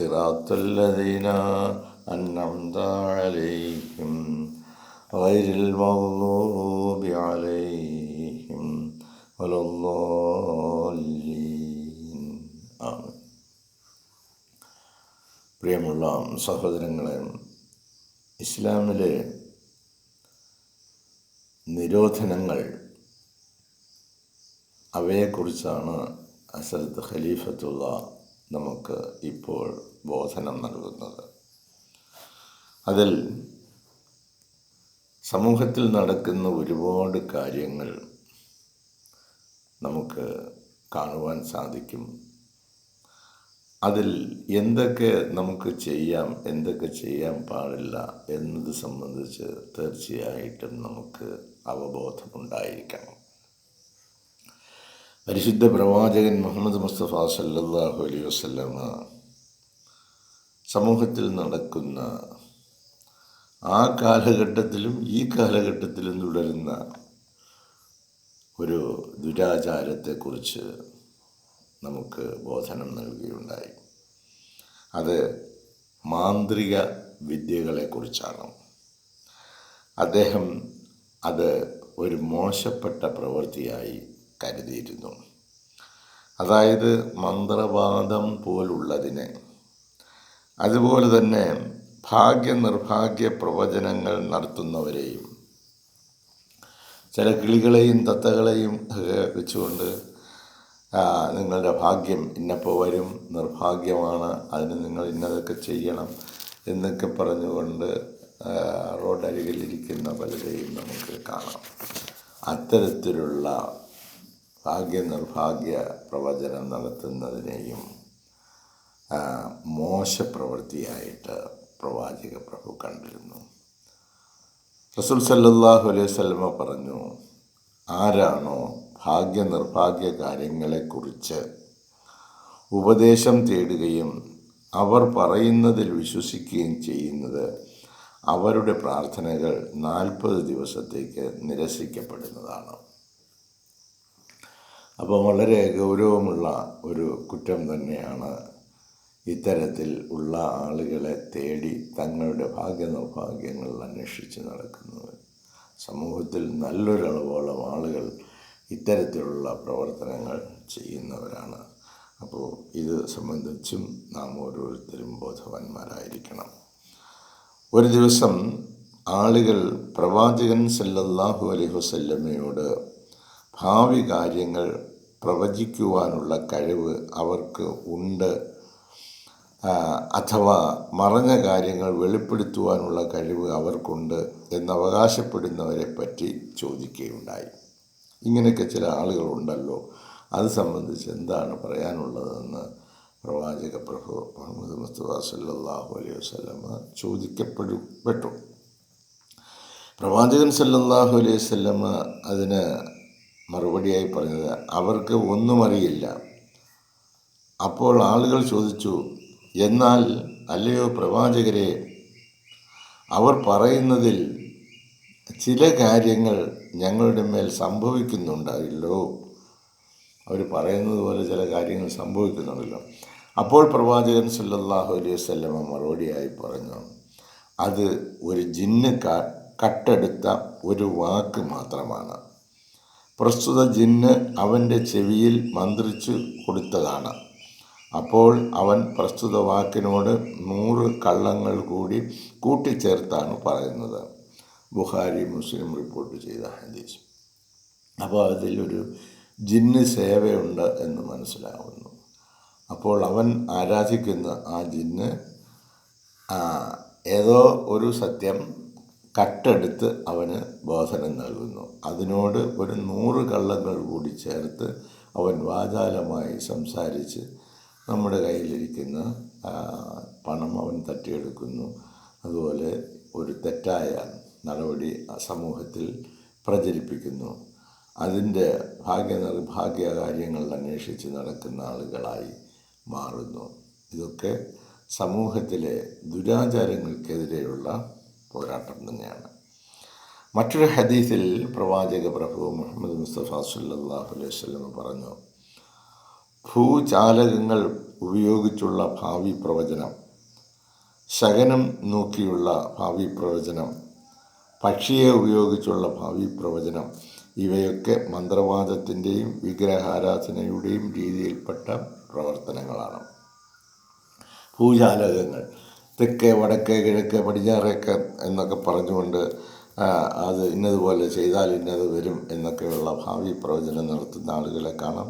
صراط الذين أنعمت عليهم غير المغضوب عليهم ولا الضالين آمين പ്രിയമുള്ള സഹോദരങ്ങളെ ഇസ്ലാമിലെ നിരോധനങ്ങൾ അവയെക്കുറിച്ചാണ് അസരത്ത് ഖലീഫത്തുള്ള നമുക്ക് ഇപ്പോൾ ബോധനം നൽകുന്നത്. അതിൽ സമൂഹത്തിൽ നടക്കുന്ന ഒരുപാട് കാര്യങ്ങൾ നമുക്ക് കാണുവാൻ സാധിക്കും. അതിൽ എന്തൊക്കെ നമുക്ക് ചെയ്യാം എന്തൊക്കെ ചെയ്യാൻ പാടില്ല എന്നത് സംബന്ധിച്ച് തീർച്ചയായിട്ടും നമുക്ക് അവബോധമുണ്ടായിരിക്കണം. പരിശുദ്ധ പ്രവാചകൻ മുഹമ്മദ് മുസ്തഫ സല്ലാഹു അലൈഹി വസ്ലമ സമൂഹത്തിൽ നടക്കുന്ന ആ കാലഘട്ടത്തിലും ഈ കാലഘട്ടത്തിലും തുടരുന്ന ഒരു ദുരാചാരത്തെക്കുറിച്ച് നമുക്ക് ബോധനം നൽകുകയുണ്ടായി. അത് മാന്ത്രിക വിദ്യകളെക്കുറിച്ചാണ്. അദ്ദേഹം അത് ഒരു മോശപ്പെട്ട പ്രവൃത്തിയായി കരുതിയിരുന്നു. അതായത് മന്ത്രവാദം പോലുള്ളതിനെ അതുപോലെ തന്നെ ഭാഗ്യ നിർഭാഗ്യ പ്രവചനങ്ങൾ നടത്തുന്നവരെയും ചില കിളികളെയും തത്തകളെയും ഒക്കെ വെച്ചുകൊണ്ട് നിങ്ങളുടെ ഭാഗ്യം ഇന്നപ്പോൾ വരും നിർഭാഗ്യമാണ് അതിന് നിങ്ങൾ ഇന്നതൊക്കെ ചെയ്യണം എന്നൊക്കെ പറഞ്ഞുകൊണ്ട് റോഡരികിലിരിക്കുന്ന പലരെയും നമുക്ക് കാണാം. അത്തരത്തിലുള്ള ഭാഗ്യ നിർഭാഗ്യ പ്രവചനം നടത്തുന്നതിനെയും മോശപ്രവൃത്തിയായിട്ട് പ്രവാചക പ്രഭു കണ്ടിരുന്നു. റസൂൽ സല്ലാഹു അലൈഹി സ്വലമ പറഞ്ഞു ആരാണോ ഭാഗ്യ നിർഭാഗ്യ കാര്യങ്ങളെക്കുറിച്ച് ഉപദേശം തേടുകയും അവർ പറയുന്നതിൽ വിശ്വസിക്കുകയും ചെയ്യുന്നത് അവരുടെ പ്രാർത്ഥനകൾ നാൽപ്പത് ദിവസത്തേക്ക് നിരസിക്കപ്പെടുന്നതാണ്. അപ്പോൾ വളരെ ഗൗരവമുള്ള ഒരു കുറ്റം തന്നെയാണ് ഇത്തരത്തിൽ ഉള്ള ആളുകളെ തേടി തങ്ങളുടെ ഭാഗ്യ നിർഭാഗ്യങ്ങൾ അന്വേഷിച്ച് നടക്കുന്നത്. സമൂഹത്തിൽ നല്ലൊരളവോളം ആളുകൾ ഇത്തരത്തിലുള്ള പ്രവർത്തനങ്ങൾ ചെയ്യുന്നവരാണ്. അപ്പോൾ ഇത് സംബന്ധിച്ചും നാം ഓരോരുത്തരും ബോധവാന്മാരായിരിക്കണം. ഒരു ദിവസം ആളുകൾ പ്രവാചകൻ സല്ലല്ലാഹു അലൈഹി വസല്ലമയോട് ഭാവി കാര്യങ്ങൾ പ്രവചിക്കുവാനുള്ള കഴിവ് അവർക്ക് ഉണ്ട് അഥവാ മറഞ്ഞ കാര്യങ്ങൾ വെളിപ്പെടുത്തുവാനുള്ള കഴിവ് അവർക്കുണ്ട് എന്നവകാശപ്പെടുന്നവരെപ്പറ്റി ചോദിക്കുകയുണ്ടായി. ഇങ്ങനെയൊക്കെ ചില ആളുകളുണ്ടല്ലോ അത് സംബന്ധിച്ച് എന്താണ് പറയാനുള്ളതെന്ന് പ്രവാചക പ്രഭു മുഹമ്മദ് മുസ്തഫ സല്ലാഹു അലൈഹി വസ്ലമ ചോദിക്കപ്പെടുപ്പെട്ടു പ്രവാചകൻ സല്ലാഹു അലൈഹി വസ്ലമ അതിന് മറുപടിയായി പറഞ്ഞത് അവർക്ക് ഒന്നും അറിയില്ല. അപ്പോൾ ആളുകൾ ചോദിച്ചു എന്നാൽ അല്ലയോ പ്രവാചകരെ അവർ പറയുന്നതിൽ ചില കാര്യങ്ങൾ ഞങ്ങളുടെ മേൽ സംഭവിക്കുന്നുണ്ടല്ലോ. അവർ പറയുന്നത് പോലെ ചില കാര്യങ്ങൾ സംഭവിക്കുന്നുണ്ടല്ലോ. അപ്പോൾ പ്രവാചകൻ സല്ലല്ലാഹു അലൈഹി വസല്ലമ മറുപടിയായി പറഞ്ഞു അത് ഒരു ജിന്ന് കട്ടെടുത്ത ഒരു വാക്ക് മാത്രമാണ്. പ്രസ്തുത ജിന്ന് അവന്റെ ചെവിയിൽ മന്ത്രിച്ചു കൊടുത്തതാണ്. അപ്പോൾ അവൻ പ്രസ്തുത വാക്കിനോട് നൂറ് കള്ളങ്ങൾ കൂടി കൂട്ടിച്ചേർത്താണ് പറയുന്നത്. ബുഹാരി മുസ്ലിം റിപ്പോർട്ട് ചെയ്ത ഹദീസ്. അപ്പോൾ അതിലൊരു ജിന്ന് സേവയുണ്ട് എന്ന് മനസ്സിലാവുന്നു. അപ്പോൾ അവൻ ആരാധിക്കുന്ന ആ ജിന്ന് ഏതോ ഒരു സത്യം കട്ടെടുത്ത് അവന് ബോധനം നൽകുന്നു. അതിനോട് ഒരു നൂറ് കള്ളങ്ങൾ കൂടി ചേർത്ത് അവൻ വാചാലമായി സംസാരിച്ച് നമ്മുടെ കയ്യിലിരിക്കുന്ന പണം അവൻ തട്ടിയെടുക്കുന്നു. അതുപോലെ ഒരു തെറ്റായ നടപടി സമൂഹത്തിൽ പ്രചരിപ്പിക്കുന്നു. അതിന്റെ ഭാഗ്യ നിർഭാഗ്യ കാര്യങ്ങൾ അന്വേഷിച്ച് നടക്കുന്ന ആളുകളായി മാറുന്നു. ഇതൊക്കെ സമൂഹത്തിലെ ദുരാചാരങ്ങൾക്കെതിരെയുള്ള പോരാട്ടം തന്നെയാണ്. മറ്റൊരു ഹദീസിൽ പ്രവാചക പ്രഭു മുഹമ്മദ് മുസ്തഫ സല്ലാഹു അലൈഹി വസല്ലം പറഞ്ഞു ഭൂചാലകങ്ങൾ ഉപയോഗിച്ചുള്ള ഭാവി പ്രവചനം ശകനം നോക്കിയുള്ള ഭാവി പ്രവചനം പക്ഷിയെ ഉപയോഗിച്ചുള്ള ഭാവി പ്രവചനം ഇവയൊക്കെ മന്ത്രവാദത്തിന്റെയും വിഗ്രഹാരാധനയുടെയും രീതിയിൽപ്പെട്ട പ്രവർത്തനങ്ങളാണ്. ഭൂജാലകങ്ങൾ തെക്കേ വടക്കേ കിഴക്കേ പടിഞ്ഞാറേക്ക് എന്നൊക്കെ പറഞ്ഞുകൊണ്ട് അത് ഇന്നതുപോലെ ചെയ്താൽ ഇന്നത് വരും എന്നൊക്കെയുള്ള ഭാവി പ്രവചനം നടത്തുന്ന ആളുകളെ കാണാം.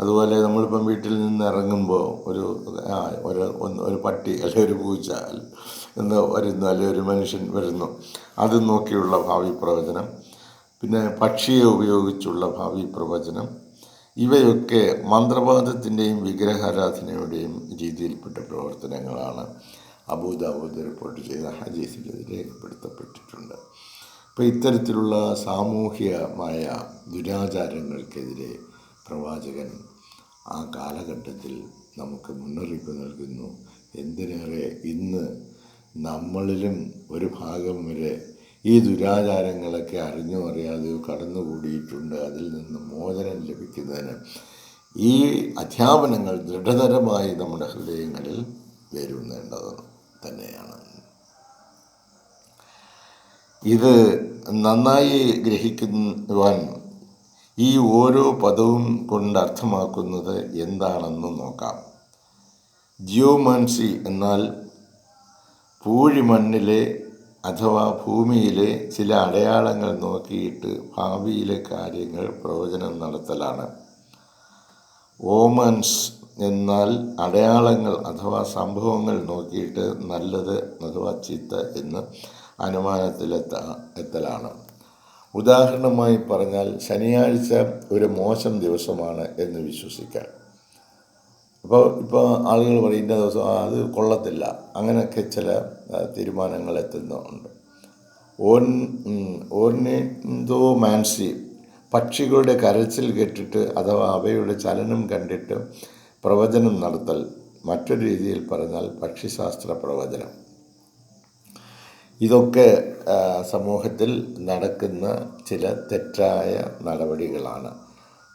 അതുപോലെ നമ്മളിപ്പം വീട്ടിൽ നിന്ന് ഇറങ്ങുമ്പോൾ ഒരു ഒരു ഒരു പട്ടി അല്ലെങ്കിൽ ഒരു പൂച്ച എന്ന് വരുന്നു അല്ലെങ്കിൽ ഒരു മനുഷ്യൻ വരുന്നു. അത് നോക്കിയുള്ള ഭാവി പ്രവചനം. പിന്നെ പക്ഷിയെ ഉപയോഗിച്ചുള്ള ഭാവി പ്രവചനം. ഇവയൊക്കെ മന്ത്രവാദത്തിന്റെയും വിഗ്രഹാരാധനയുടെയും രീതിയിൽപ്പെട്ട പ്രവർത്തനങ്ങളാണ് അബൂദാബൂദ് റിപ്പോർട്ട് ചെയ്ത ഹദീസിൽ രേഖപ്പെടുത്തപ്പെട്ടിട്ടുണ്ട്. അപ്പോൾ ഇത്തരത്തിലുള്ള സാമൂഹികമായ ദുരാചാരങ്ങൾക്കെതിരെ പ്രവാചകൻ ആ കാലഘട്ടത്തിൽ നമുക്ക് മുന്നറിയിപ്പ് നൽകുന്നു. എന്തിനേറെ ഇന്ന് നമ്മളിലും ഒരു ഭാഗം വരെ ഈ ദുരാചാരങ്ങളൊക്കെ അറിഞ്ഞോ അറിയാതെയോ കടന്നുകൂടിയിട്ടുണ്ട്. അതിൽ നിന്ന് മോചനം ലഭിക്കുന്നതിന് ഈ അധ്യാപനങ്ങൾ ദൃഢതരമായി നമ്മുടെ ഹൃദയങ്ങളിൽ വരുന്നേണ്ടത് തന്നെയാണ്. ഇത് നന്നായി ഗ്രഹിക്കുവാൻ ഈ ഓരോ പദവും കൊണ്ട് അർത്ഥമാക്കുന്നത് എന്താണെന്ന് നോക്കാം. ജിയോമാൻസി എന്നാൽ പൂഴിമണ്ണിലെ അഥവാ ഭൂമിയിലെ ചില അടയാളങ്ങൾ നോക്കിയിട്ട് ഭാവിയിലെ കാര്യങ്ങൾ പ്രവചനം നടത്തലാണ്. ഓമൻസ് എന്നാൽ അടയാളങ്ങൾ അഥവാ സംഭവങ്ങൾ നോക്കിയിട്ട് നല്ലത് അഥവാ ചീത്ത എന്ന് അനുമാനത്തിലെത്ത എത്തലാണ്. ഉദാഹരണമായി പറഞ്ഞാൽ ശനിയാഴ്ച ഒരു മോശം ദിവസമാണ് എന്ന് വിശ്വസിക്കാം. അപ്പോൾ ഇപ്പോൾ ആളുകൾ പറയും ഇന്ന ദിവസം അത് കൊള്ളത്തില്ല. അങ്ങനെയൊക്കെ ചില തീരുമാനങ്ങൾ എത്തുന്നുണ്ട്. ഓൻ ഓർണിന്തോ മാൻസി പക്ഷികളുടെ കരച്ചിൽ കേട്ടിട്ട് അഥവാ അവയുടെ ചലനം കണ്ടിട്ട് പ്രവചനം നടത്തൽ മറ്റൊരു രീതിയിൽ പറഞ്ഞാൽ പക്ഷിശാസ്ത്ര പ്രവചനം ഇതൊക്കെ സമൂഹത്തിൽ നടക്കുന്ന ചില തെറ്റായ നടപടികളാണ്.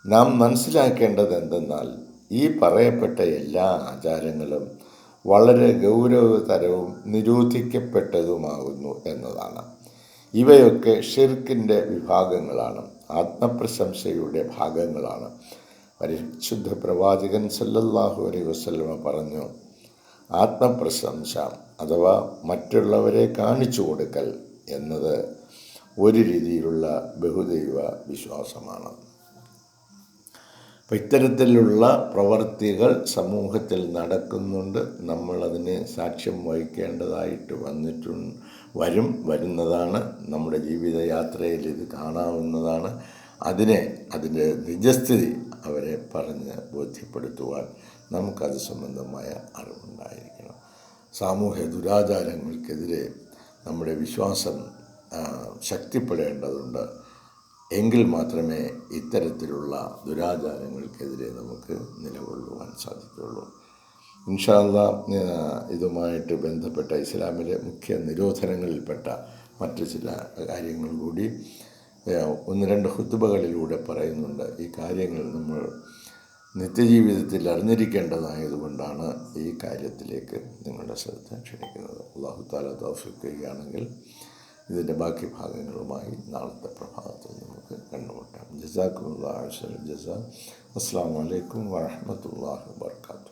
നാം മനസ്സിലാക്കേണ്ടത് എന്തെന്നാൽ ഈ പറയപ്പെട്ട എല്ലാ ആചാരങ്ങളും വളരെ ഗൗരവതരവും നിരോധിക്കപ്പെട്ടതുമാകുന്നു എന്നതാണ്. ഇവയൊക്കെ ഷിർക്കിന്റെ വിഭാഗങ്ങളാണ് ആത്മപ്രശംസയുടെ ഭാഗങ്ങളാണ്. പരിശുദ്ധ പ്രവാചകൻ സല്ലല്ലാഹു അലൈഹി വസ്ലമ പറഞ്ഞു ആത്മപ്രശംസ അഥവാ മറ്റുള്ളവരെ കാണിച്ചു കൊടുക്കൽ എന്നത് ഒരു രീതിയിലുള്ള ബഹുദൈവ വിശ്വാസമാണ്. അപ്പം ഇത്തരത്തിലുള്ള പ്രവർത്തികൾ സമൂഹത്തിൽ നടക്കുന്നുണ്ട്. നമ്മളതിന് സാക്ഷ്യം വഹിക്കേണ്ടതായിട്ട് വന്നിട്ടു വരും വരുന്നതാണ്. നമ്മുടെ ജീവിതയാത്രയിൽ ഇത് കാണാവുന്നതാണ്. അതിനെ അതിന്റെ നിജസ്ഥിതി അവരെ പറഞ്ഞ് ബോധ്യപ്പെടുത്തുവാൻ നമുക്കത് സംബന്ധമായ അറിവുണ്ടായിരിക്കണം. സാമൂഹ്യ ദുരാചാരങ്ങൾക്കെതിരെ നമ്മുടെ വിശ്വാസം ശക്തിപ്പെടേണ്ടതുണ്ട്. എങ്കിൽ മാത്രമേ ഇത്തരത്തിലുള്ള ദുരാചാരങ്ങൾക്കെതിരെ നമുക്ക് നിലകൊള്ളുവാൻ സാധിക്കുകയുള്ളൂ. ഇൻഷാല്ല ഇതുമായിട്ട് ബന്ധപ്പെട്ട ഇസ്ലാമിലെ മുഖ്യ നിരോധനങ്ങളിൽപ്പെട്ട മറ്റു ചില കാര്യങ്ങൾ കൂടി ഒന്ന് രണ്ട് ഹുത്തുബകളിലൂടെ പറയുന്നുണ്ട്. ഈ കാര്യങ്ങൾ നമ്മൾ നിത്യജീവിതത്തിൽ അറിഞ്ഞിരിക്കേണ്ടതായതുകൊണ്ടാണ് ഈ കാര്യത്തിലേക്ക് നിങ്ങളുടെ ശ്രദ്ധ ക്ഷണിക്കുന്നത്. അള്ളാഹു താല തോഫിക്കുകയാണെങ്കിൽ ഇതിന്റെ ബാക്കി ഭാഗങ്ങളുമായി നാളത്തെ പ്രഭാതത്തിൽ നമുക്ക് കണ്ടുമുട്ടാം. ജസാഖുല്ലാ ജസാ. അസ്സാം വലൈക്കും വാഹമത്തല്ലാഹു വർക്കാത്തു